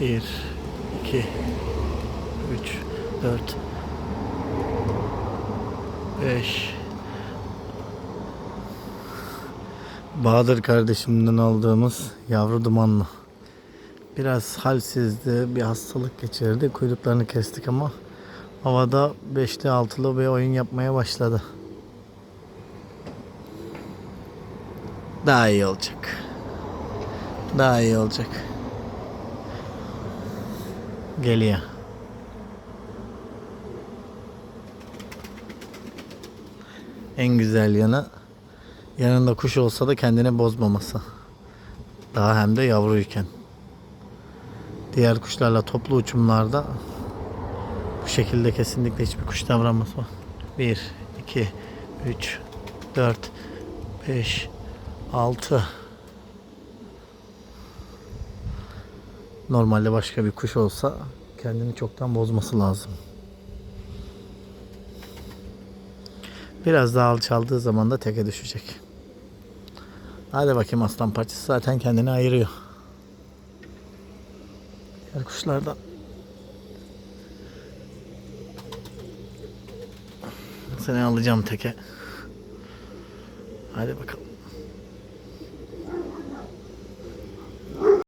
Bir, iki, üç, dört, beş. Bahadır kardeşimden aldığımız yavru dumanlı. Biraz halsizdi, bir hastalık geçirdi. Kuyruklarını kestik ama havada beşli altılı bir oyun yapmaya başladı. Daha iyi olacak. Daha iyi olacak. Geliyor. En güzel yanı yanında kuş olsa da kendini bozmaması. Daha hem de yavruyken. Diğer kuşlarla toplu uçumlarda bu şekilde kesinlikle hiçbir kuş davranması var. 1, 2, 3, 4, 5, 6. Normalde başka bir kuş olsa kendini çoktan bozması lazım. Biraz daha alçaldığı zaman da teke düşecek. Hadi bakayım aslan parçası zaten kendini ayırıyor. Diğer kuşlardan. Seni alacağım teke. Hadi bakalım.